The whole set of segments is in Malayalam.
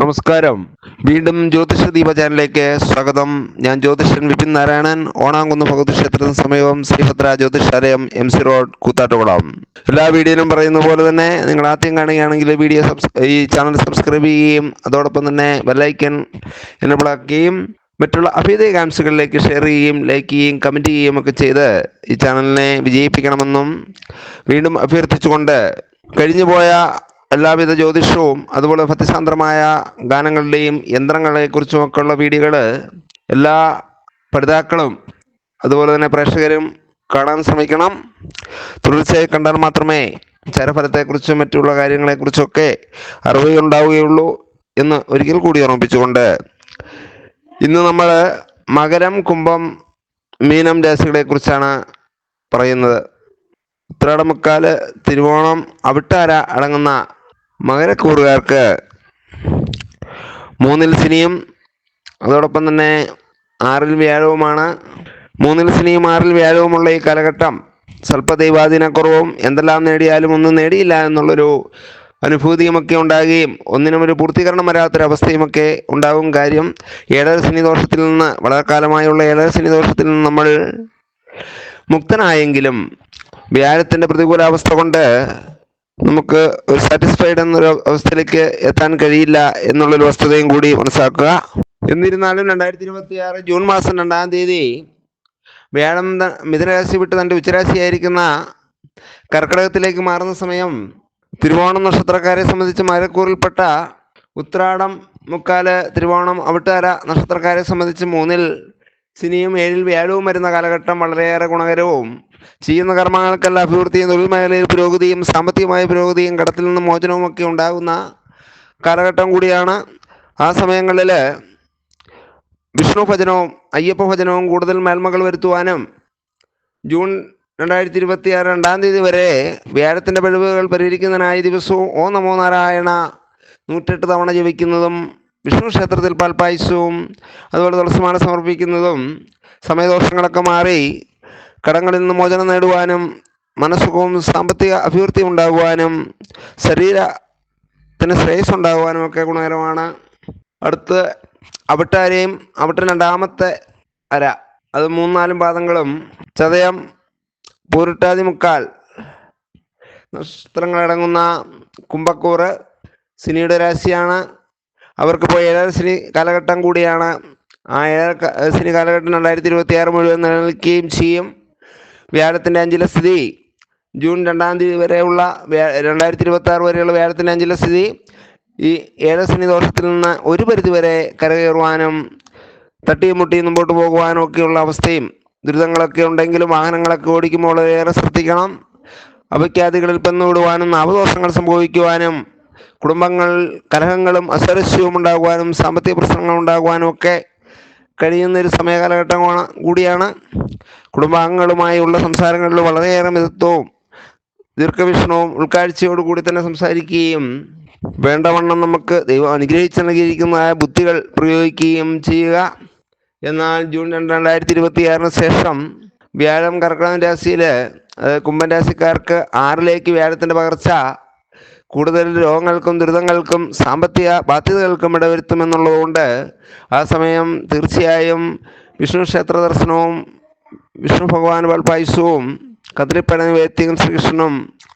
നമസ്കാരം. വീണ്ടും ജ്യോതിഷ ദീപ ചാനലിലേക്ക് സ്വാഗതം. ഞാൻ ജ്യോതിഷൻ വിപിൻ നാരായണൻ. ഓണാങ്കുന്ന് ഭഗവതി ക്ഷേത്രത്തിന് സമീപം Sreebhadra Jyothishalayam M C road Koothattukulam. എല്ലാ വീഡിയോയിലും പറയുന്ന പോലെ തന്നെ നിങ്ങൾ ആദ്യം കാണുകയാണെങ്കിൽ വീഡിയോ ഈ ചാനൽ സബ്സ്ക്രൈബ് ചെയ്യുകയും അതോടൊപ്പം തന്നെ ബെല്ലൈക്കൻ എനബിൾ ആക്കുകയും മറ്റുള്ള അഭ്യുദയകാംക്ഷകളിലേക്ക് ഷെയർ ചെയ്യുകയും ലൈക്ക് ചെയ്യുകയും കമന്റ് ചെയ്യുകയും ഒക്കെ ചെയ്ത് ഈ ചാനലിനെ വിജയിപ്പിക്കണമെന്നും വീണ്ടും അഭ്യർത്ഥിച്ചുകൊണ്ട് കഴിഞ്ഞുപോയ എല്ലാവിധ ജ്യോതിഷവും അതുപോലെ ഭക്തിസാന്ദ്രമായ ഗാനങ്ങളുടെയും യന്ത്രങ്ങളെക്കുറിച്ചുമൊക്കെയുള്ള വീഡിയോകൾ എല്ലാ പഠിതാക്കളും അതുപോലെ തന്നെ പ്രേക്ഷകരും കാണാൻ ശ്രമിക്കണം. തുടർച്ചയായി കണ്ടാൽ മാത്രമേ ചരഫലത്തെക്കുറിച്ചും മറ്റുള്ള കാര്യങ്ങളെക്കുറിച്ചൊക്കെ അറിവുണ്ടാവുകയുള്ളൂ എന്ന് ഒരിക്കൽ കൂടി ഓർമ്മിപ്പിച്ചുകൊണ്ട് ഇന്ന് നമ്മൾ മകരം കുംഭം മീനം രാശികളെ കുറിച്ചാണ് പറയുന്നത്. ഉത്രാടമുക്കാൽ തിരുവോണം അവിട്ടാര അടങ്ങുന്ന മകരക്കൂറുകാർക്ക് മൂന്നിൽ ശനിയും അതോടൊപ്പം തന്നെ ആറിൽ വ്യാഴവുമാണ്. മൂന്നിൽ ശനിയും ആറിൽ വ്യാഴവുമുള്ള ഈ കാലഘട്ടം സ്വല്പദൈവാധീനക്കുറവും എന്തെല്ലാം നേടിയാലും ഒന്നും നേടിയില്ല എന്നുള്ളൊരു അനുഭൂതിയുമൊക്കെ ഉണ്ടാകുകയും ഒന്നിനും ഒരു പൂർത്തീകരണം വരാത്തൊരവസ്ഥയുമൊക്കെ ഉണ്ടാകും കാര്യം. ഏഴര ശനി ദോഷത്തിൽ നിന്ന് വളരെ കാലമായുള്ള ഏഴര ശനി ദോഷത്തിൽ നിന്ന് നമ്മൾ മുക്തനായെങ്കിലും വ്യാഴത്തിന്റെ പ്രതികൂലാവസ്ഥ കൊണ്ട് നമുക്ക് ഒരു സാറ്റിസ്ഫൈഡ് എന്നൊരു അവസ്ഥയിലേക്ക് എത്താൻ കഴിയില്ല എന്നുള്ളൊരു വസ്തുതയും കൂടി മനസ്സിലാക്കുക. എന്നിരുന്നാലും രണ്ടായിരത്തി ഇരുപത്തി ആറ് ജൂൺ മാസം രണ്ടാം തീയതി വ്യാഴം മിഥുനരാശി വിട്ട് തന്റെ ഉച്ചരാശിയായിരിക്കുന്ന കർക്കിടകത്തിലേക്ക് മാറുന്ന സമയം തിരുവോണം നക്ഷത്രക്കാരെ സംബന്ധിച്ച് മരക്കൂറിൽപ്പെട്ട ഉത്രാടം മുക്കാൽ തിരുവോണം അവിട്ടാര നക്ഷത്രക്കാരെ സംബന്ധിച്ച് മൂന്നിൽ ശനിയും ഏഴിൽ വ്യാഴവും വരുന്ന കാലഘട്ടം വളരെയേറെ ഗുണകരവും ചെയ്യുന്ന കർമ്മങ്ങൾക്കെല്ലാം അഭിവൃദ്ധിയും തൊഴിൽ മേഖലയിൽ പുരോഗതിയും സാമ്പത്തികമായ പുരോഗതിയും കടത്തിൽ നിന്നും മോചനവും ഒക്കെ ഉണ്ടാകുന്ന കാലഘട്ടം കൂടിയാണ്. ആ സമയങ്ങളിൽ വിഷ്ണു ഭജനവും അയ്യപ്പ ഭജനവും കൂടുതൽ മേൽമകൾ വരുത്തുവാനും ജൂൺ രണ്ടായിരത്തി ഇരുപത്തി ആറ് രണ്ടാം തീയതി വരെ വ്യാഴത്തിന്റെ പിഴവുകൾ പരിഹരിക്കുന്നതിനായി ദിവസവും ഓ നമോ നാരായണ നൂറ്റെട്ട് തവണ ജപിക്കുന്നതും വിഷ്ണു ക്ഷേത്രത്തിൽ പാൽപ്പായസവും അതുപോലെ തുളസിമാല സമർപ്പിക്കുന്നതും സമയദോഷങ്ങളൊക്കെ മാറി കടങ്ങളിൽ നിന്ന് മോചനം നേടുവാനും മനസ്സുഖവും സാമ്പത്തിക അഭിവൃദ്ധി ഉണ്ടാകുവാനും ശരീരത്തിന് ശ്രേയസ് ഉണ്ടാകുവാനും ഒക്കെ ഗുണകരമാണ്. അടുത്ത് അവിട്ടാരെയും അവിട്ട രണ്ടാമത്തെ അര അത് മൂന്നാലും പാദങ്ങളും ചതയം പൂരിട്ടാതി മുക്കാൽ നക്ഷത്രങ്ങളടങ്ങുന്ന കുംഭക്കൂറ് ശനിയുടെ രാശിയാണ്. അവർക്കിപ്പോൾ ഏഴര ശനി കാലഘട്ടം കൂടിയാണ്. ആ ഏഴര ശനി കാലഘട്ടം രണ്ടായിരത്തി ഇരുപത്തി ആറ് മുഴുവൻ നിലനിൽക്കുകയും ചെയ്യും. വ്യാഴത്തിന്റെ അഞ്ചിലെ സ്ഥിതി ജൂൺ രണ്ടാം തീയതി വരെയുള്ള രണ്ടായിരത്തി ഇരുപത്തി ആറ് വരെയുള്ള വ്യാഴത്തിന്റെ അഞ്ചിലെ സ്ഥിതി. ഈ ഏഴ് ശനി ദോഷത്തിൽ നിന്ന് ഒരു പരിധി വരെ കരകയറുവാനും തട്ടിയും മുട്ടിയും മുമ്പോട്ട് പോകുവാനും ഒക്കെയുള്ള അവസ്ഥയും ദുരിതങ്ങളൊക്കെ ഉണ്ടെങ്കിലും വാഹനങ്ങളൊക്കെ ഓടിക്കുമ്പോൾ ഏറെ ശ്രദ്ധിക്കണം. അപഖ്യാതികളിൽ പെന്നുവിടുവാനും നവദോഷങ്ങൾ സംഭവിക്കുവാനും കുടുംബങ്ങൾ കലഹങ്ങളും അസരസ്യവും ഉണ്ടാകുവാനും സാമ്പത്തിക പ്രശ്നങ്ങൾ ഉണ്ടാകുവാനും ഒക്കെ കഴിയുന്ന ഒരു സമയകാലഘട്ടമാണ് കൂടിയാണ്. കുടുംബാംഗങ്ങളുമായുള്ള സംസാരങ്ങളിൽ വളരെയേറെ മിതത്വവും ദീർഘവീക്ഷണവും ഉൾക്കാഴ്ചയോടു കൂടി തന്നെ സംസാരിക്കുകയും വേണ്ടവണ്ണം നമുക്ക് ദൈവം അനുഗ്രഹിച്ച് നൽകിയിരിക്കുന്നതായ ബുദ്ധികൾ പ്രയോഗിക്കുകയും ചെയ്യുക. എന്നാൽ ജൂൺ രണ്ട് രണ്ടായിരത്തി ഇരുപത്തി ആറിന് ശേഷം വ്യാഴം കർക്കിടകം രാശിയിൽ കുംഭൻ രാശിക്കാർക്ക് ആറിലേക്ക് വ്യാഴത്തിന്റെ പകർച്ച കൂടുതൽ രോഗങ്ങൾക്കും ദുരിതങ്ങൾക്കും സാമ്പത്തിക ബാധ്യതകൾക്കും ഇടവരുത്തുമെന്നുള്ളതുകൊണ്ട് ആ സമയം തീർച്ചയായും വിഷ്ണു ക്ഷേത്ര ദർശനവും വിഷ്ണു ഭഗവാൻ പാൽപായസവും കതിരിപ്പന നിവേദ്യം ശ്രീകൃഷ്ണനും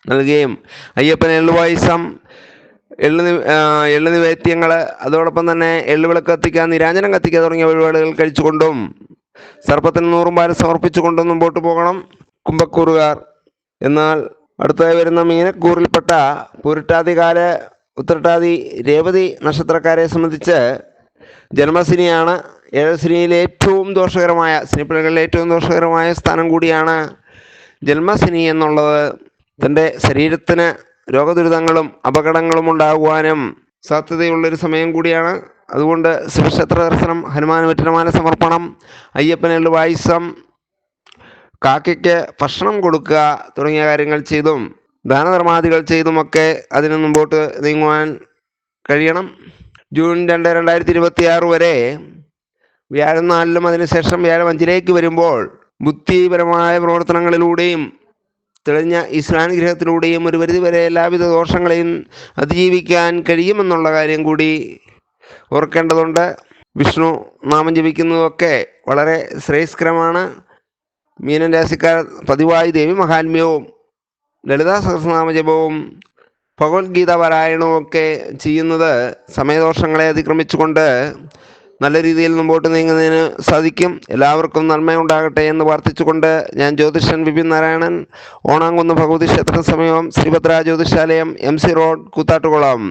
നൽകുകയും അയ്യപ്പന് എള്ളുപായസം എള്ളു എള്ളു നിവേദ്യങ്ങൾ അതോടൊപ്പം തന്നെ എള്ളുവിളക്ക് കത്തിക്കുക നിരാഞ്ജനം കത്തിക്കുക തുടങ്ങിയ പരിപാടികൾ കഴിച്ചുകൊണ്ടും സർപ്പത്തിന് നൂറും പാരം സമർപ്പിച്ചുകൊണ്ടും മുമ്പോട്ട് പോകണം. കുംഭക്കൂറുകാർ എന്നാൽ അടുത്തതായി വരുന്ന മീനക്കൂറിൽപ്പെട്ട പൂരിട്ടാതികാല ഉത്രട്ടാതി രേവതി നക്ഷത്രക്കാരെ സംബന്ധിച്ച് ജന്മസിനിയാണ്. ഏഴസിനിയിലെ ഏറ്റവും ദോഷകരമായ സിനിപ്പിളകളിലെ ഏറ്റവും ദോഷകരമായ സ്ഥാനം കൂടിയാണ് ജന്മസിനി എന്നുള്ളത്. തന്റെ ശരീരത്തിന് രോഗദുരിതങ്ങളും അപകടങ്ങളും ഉണ്ടാകുവാനും സാധ്യതയുള്ളൊരു സമയം കൂടിയാണ്. അതുകൊണ്ട് ശിവക്ഷേത്ര ദർശനം ഹനുമാൻ വെറ്റനമാന സമർപ്പണം അയ്യപ്പനുള്ള പായസം കാക്കയ്ക്ക് ഭക്ഷണം കൊടുക്കുക തുടങ്ങിയ കാര്യങ്ങൾ ചെയ്തും ദാനധർമാദികൾ ചെയ്തുമൊക്കെ അതിന് മുമ്പോട്ട് നീങ്ങുവാൻ കഴിയണം. ജൂൺ രണ്ട് രണ്ടായിരത്തി ഇരുപത്തി ആറ് വരെ വ്യാഴം നാലിലും അതിനുശേഷം വ്യാഴം അഞ്ചിലേക്ക് വരുമ്പോൾ ബുദ്ധിപരമായ പ്രവർത്തനങ്ങളിലൂടെയും തെളിഞ്ഞ ഈശ്വരാനുഗ്രഹത്തിലൂടെയും ഒരു പരിധിവരെ എല്ലാവിധ ദോഷങ്ങളെയും അതിജീവിക്കാൻ കഴിയുമെന്നുള്ള കാര്യം കൂടി ഓർക്കേണ്ടതുണ്ട്. വിഷ്ണു നാമം ജപിക്കുന്നതൊക്കെ വളരെ ശ്രേയസ്കരമാണ്. മീനൻ രാശിക്കാർ പതിവായി ദേവി മഹാത്മ്യവും ലളിതാ സഹസ്രനാമ ജപവും ഭഗവത്ഗീത പാരായണവും ഒക്കെ ചെയ്യുന്നത് സമയദോഷങ്ങളെ അതിക്രമിച്ചുകൊണ്ട് നല്ല രീതിയിൽ മുമ്പോട്ട് നീങ്ങുന്നതിന് സാധിക്കും. എല്ലാവർക്കും നന്മയുണ്ടാകട്ടെ എന്ന് പ്രാർത്ഥിച്ചുകൊണ്ട് ഞാൻ ജ്യോതിഷൻ വിപിൻ നാരായണൻ ഓണാങ്കുന്ന് ഭഗവതി ക്ഷേത്ര സമീപം Sreebhadra Jyothishalayam M C road Koothattukulam.